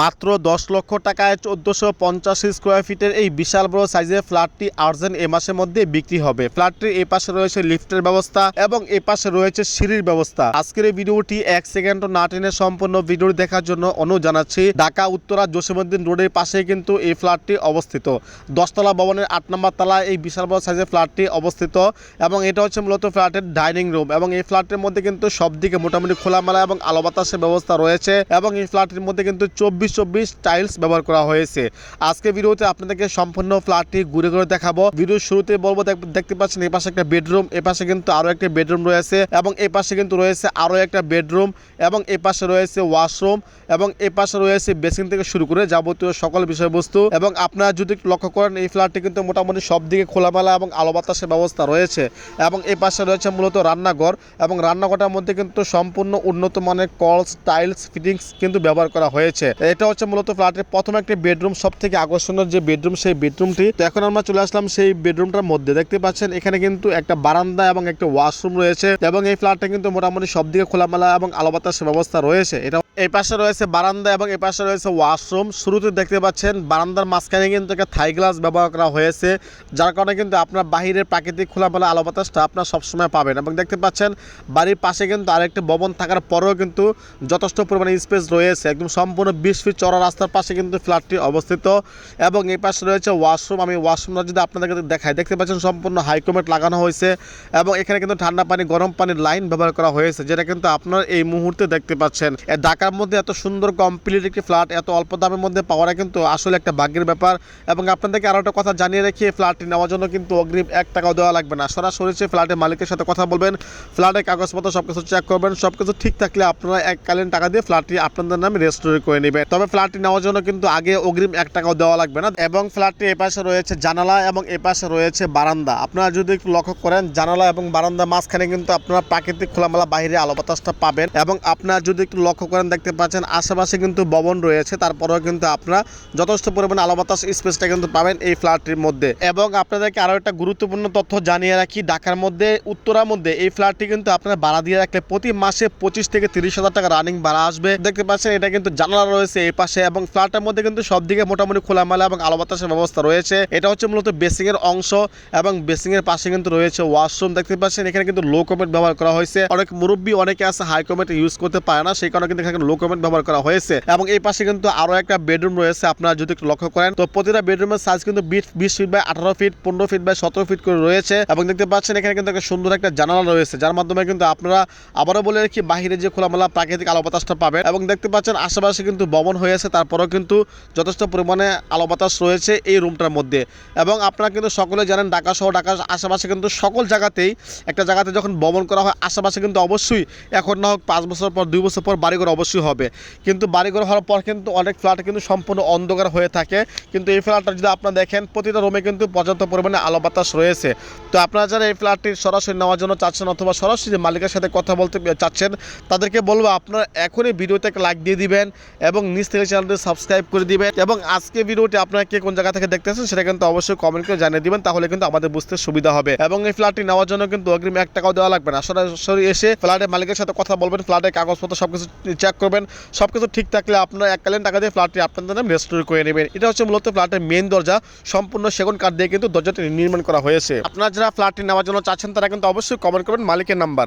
মাত্র দশ লক্ষ টাকায় চোদ্দশো পঞ্চাশ স্কোয়ার ফিটের এই বিশাল বড় সাইজের ফ্ল্যাটটি আর্জেন্ট এ মাসের মধ্যে বিক্রি হবে। ফ্ল্যাটটির এ পাশে রয়েছে লিফটের ব্যবস্থা এবং এ পাশে রয়েছে সিঁড়ির ব্যবস্থা। আজকের এই ভিডিওটি এক সেকেন্ড না টেনে সম্পূর্ণ ভিডিও দেখার জন্য অনুরোধ জানাচ্ছি, ঢাকা, উত্তরা, জসীমউদ্দিন রোডের পাশে কিন্তু এই ফ্ল্যাটটি অবস্থিত। দশতলা ভবনের আট নম্বর তলায় এই বিশাল বড় সাইজের ফ্ল্যাটটি অবস্থিত এবং এটা হচ্ছে মূলত ফ্ল্যাটের ডাইনিং রুম এবং এই ফ্ল্যাটের মধ্যে কিন্তু সব দিকে মোটামুটি খোলামেলা এবং আলো বাতাসের ব্যবস্থা রয়েছে এবং এই ফ্ল্যাটের মধ্যে কিন্তু চব্বিশ চব্বিশ টাইলস ব্যবহার করা হয়েছে। আজকে ভিডিওতে আপনাদেরকে সম্পূর্ণ ফ্ল্যাটটি ঘুরে ঘুরে দেখাবো। ভিডিওর শুরুতে বলব, দেখ- দেখতে পাচ্ছেন এই পাশে একটা বেডরুম এ পাশে কিন্তু আরও একটা বেডরুম রয়েছে এবং এই পাশে কিন্তু রয়েছে আরও একটা বেডরুম এবং এই পাশে রয়েছে ওয়াশরুম এবং এই পাশে রয়েছে বেসিন থেকে শুরু করে যাবতীয় সকল বিষয়বস্তু এবং আপনারা যদি লক্ষ্য করেন, এই ফ্ল্যাটটি কিন্তু মোটামুটি সব দিকে খোলামেলা এবং আলো বাতাসের ব্যবস্থা রয়েছে এবং এই পাশে রয়েছে মূলত রান্নাঘর এবং রান্নাঘরটার মধ্যে কিন্তু সম্পূর্ণ উন্নত মানের কলস, টাইলস, ফিটিংস কিন্তু ব্যবহার করা হয়েছে। এটা হচ্ছে মূলত ফ্ল্যাটের প্রথম একটি বেডরুম সব থেকে আকর্ষণীয় যে বেডরুম, সেই বেডরুমটি। তো এখন আমরা চলে আসলাম সেই বেডরুমটার মধ্যে। দেখতে পাচ্ছেন, এখানে কিন্তু একটা বারান্দা এবং একটা ওয়াশরুম রয়েছে এবং এই ফ্ল্যাটটা কিন্তু মোটামুটি সব দিকে খোলামেলা এবং আলো বাতাসের ব্যবস্থা রয়েছে। এটা এই পাশে রয়েছে বারান্দা এবং এই পাশে রয়েছে ওয়াশরুম। শুরুতে দেখতে পাচ্ছেন, বারান্দার মাঝখানে কিন্তু একটা থাই গ্লাস ব্যবহার করা হয়েছে, যার কারণে কিন্তু আপনার বাহিরের প্রাকৃতিক খোলামেলা আলো বাতাসটা আপনার সবসময় পাবেন এবং দেখতে পাচ্ছেন, বাড়ির পাশে কিন্তু আরেকটি ভবন থাকার পরেও কিন্তু যথেষ্ট পরিমাণে স্পেস রয়েছে। একদম সম্পূর্ণ বিশ ফিট চড়া রাস্তার পাশে কিন্তু ফ্ল্যাটটি অবস্থিত এবং এই পাশে রয়েছে ওয়াশরুম। আমি ওয়াশরুমটা যদি আপনাদেরকে দেখাই, দেখতে পাচ্ছেন সম্পূর্ণ হাইকোমেট লাগানো হয়েছে এবং এখানে কিন্তু ঠান্ডা পানি, গরম পানির লাইন ব্যবহার করা হয়েছে, যেটা কিন্তু আপনার এই মুহূর্তে দেখতে পাচ্ছেন। ঢাকার মধ্যে এত সুন্দর কমপ্লিট একটি ফ্ল্যাট এত অল্প দামের মধ্যে পাওয়াটা কিন্তু আসলে একটা ভাগ্যের ব্যাপার। এবং আপনাদেরকে আরও একটা কথা জানিয়ে রেখে ফ্ল্যাটটি নেওয়ার জন্য কিন্তু অগ্রিম এক টাকাও দেওয়া লাগবে না। সরাসরি সে ফ্ল্যাটের মালিকের সাথে কথা বলবেন ফ্ল্যাটের কাগজপত্র সব কিছু চেক করবেন সব কিছু ঠিক থাকলে আপনারা এককালীন টাকা দিয়ে ফ্ল্যাটটি আপনাদের নামে রেজিস্ট্রি করে নেবেন। তবে ফ্ল্যাটটি নেওয়ার জন্য কিন্তু আগে অগ্রিম এক টাকাও দেওয়া লাগবে না। এবং ফ্ল্যাটটি এপাশে রয়েছে জানালা এবং এপাশে রয়েছে বারান্দা। আপনারা যদি একটু লক্ষ্য করেন, জানালা এবং বারান্দা মাঝখানে কিন্তু আপনারা প্রাকৃতিক খোলামেলা বাইরে আলো বাতাসটা পাবেন। এবং আপনারা যদি একটু লক্ষ্য করেন, দেখতে পাচ্ছেন আশেপাশে কিন্তু ভবন রয়েছে। তারপরেও কিন্তু আপনারা যথেষ্ট পরিমাণে আলো বাতাস স্পেসটা কিন্তু পাবেন এই ফ্ল্যাটটির মধ্যে। এবং আপনাদেরকে আরও একটা গুরুত্বপূর্ণ তথ্য জানিয়ে রাখি, ঢাকার মধ্যে, উত্তরার মধ্যে এই ফ্ল্যাটটি কিন্তু আপনারা ভাড়া দিয়ে রাখলে প্রতি মাসে পঁচিশ থেকে তিরিশ হাজার টাকা রানিং ভাড়া আসবে। দেখতে পাচ্ছেন, এটা কিন্তু জানালা রয়েছে এই পাশে এবং ফ্ল্যাটের মধ্যে কিন্তু সব দিকে মোটামুটি খোলামেলা এবং আলো বাতাসের ব্যবস্থা রয়েছে। এটা হচ্ছে মূলত বেসিং এর অংশ এবং বেসিং এর পাশে কিন্তু রয়েছে ওয়াশরুম। দেখতে পাচ্ছেন, এখানে কিন্তু লো কমেন্ট ব্যবহার করা হয়েছে। অনেক মুরব্বী অনেকে আছে হাই কমেন্ট ইউজ করতে পারে না, সেই কারণে কিন্তু এখানে লো কমেন্ট ব্যবহার করা হয়েছে। এবং এই পাশে কিন্তু আরও একটা বেডরুম রয়েছে, আপনারা যদি লক্ষ্য করেন। তো প্রতিটা বেডরুমের সাইজ কিন্তু বিশ বিশ ফিট বাই আঠারো ফিট পনেরো ফিট বাই সতেরো ফিট করে রয়েছে। এবং দেখতে পাচ্ছেন, এখানে কিন্তু একটা সুন্দর একটা জানালা রয়েছে, যার মাধ্যমে কিন্তু আপনারা আবারও বলে রাখি, বাহিরে যে খোলামেলা প্রাকৃতিক আলো বাতাসটা পাবেন। এবং দেখতে পাচ্ছেন, আশেপাশে কিন্তু হয়েছে, তারপরেও কিন্তু যথেষ্ট পরিমাণে আলো বাতাস রয়েছে এই রুমটার মধ্যে। এবং আপনারা কিন্তু সকলে জানেন ঢাকা সহ ঢাকার আশেপাশে কিন্তু সকল জায়গাতেই, একটা জায়গাতে যখন ভবন করা হয়, আশেপাশে কিন্তু অবশ্যই এখন না হোক পাঁচ বছর পর, দুই বছর পর বাড়িঘর অবশ্যই হবে। কিন্তু বাড়িঘর হওয়ার পর কিন্তু অনেক ফ্ল্যাট কিন্তু সম্পূর্ণ অন্ধকার হয়ে থাকে। কিন্তু এই ফ্ল্যাটটা যদি আপনারা দেখেন, প্রতিটা রুমে কিন্তু পর্যাপ্ত পরিমাণে আলো বাতাস রয়েছে। তো আপনারা যারা এই ফ্ল্যাটটি সরাসরি নেওয়ার জন্য চাচ্ছেন অথবা সরাসরি মালিকের সাথে কথা বলতে চাচ্ছেন, তাদেরকে বলব আপনারা এখনই ভিডিওতে লাইক দিয়ে দিবেন এবং নিচ থেকে চ্যানেলটি সাবস্ক্রাইব করে দিবেন এবং আজকে ভিডিওটি আপনারা কে কোন জায়গা থেকে দেখতেছেন সেটা কিন্তু অবশ্যই কমেন্ট করে জানিয়ে দিবেন, তাহলে কিন্তু আমাদের বুঝতে সুবিধা হবে। এবং এই ফ্ল্যাটটি নেওয়ার জন্য কিন্তু অগ্রিম এক টাকাও দেওয়া লাগবে না। সরাসরি এসে ফ্ল্যাটের মালিকের সাথে কথা বলবেন ফ্ল্যাটের কাগজপত্র সবকিছু চেক করবেন, সবকিছু ঠিক থাকলে আপনারা এককালীন টাকা দিয়ে ফ্ল্যাটটি আপনাদের নামে রেজিস্ট্রি করে নেবেন। এটা হচ্ছে মূলত ফ্ল্যাটের মেন দরজা, সম্পূর্ণ সেগুন কাঠ দিয়ে কিন্তু দরজাটি নির্মাণ করা হয়েছে। আপনারা যারা ফ্ল্যাটটি নেওয়ার জন্য চাচ্ছেন, তারা কিন্তু অবশ্যই কমেন্ট করবেন মালিকের নাম্বার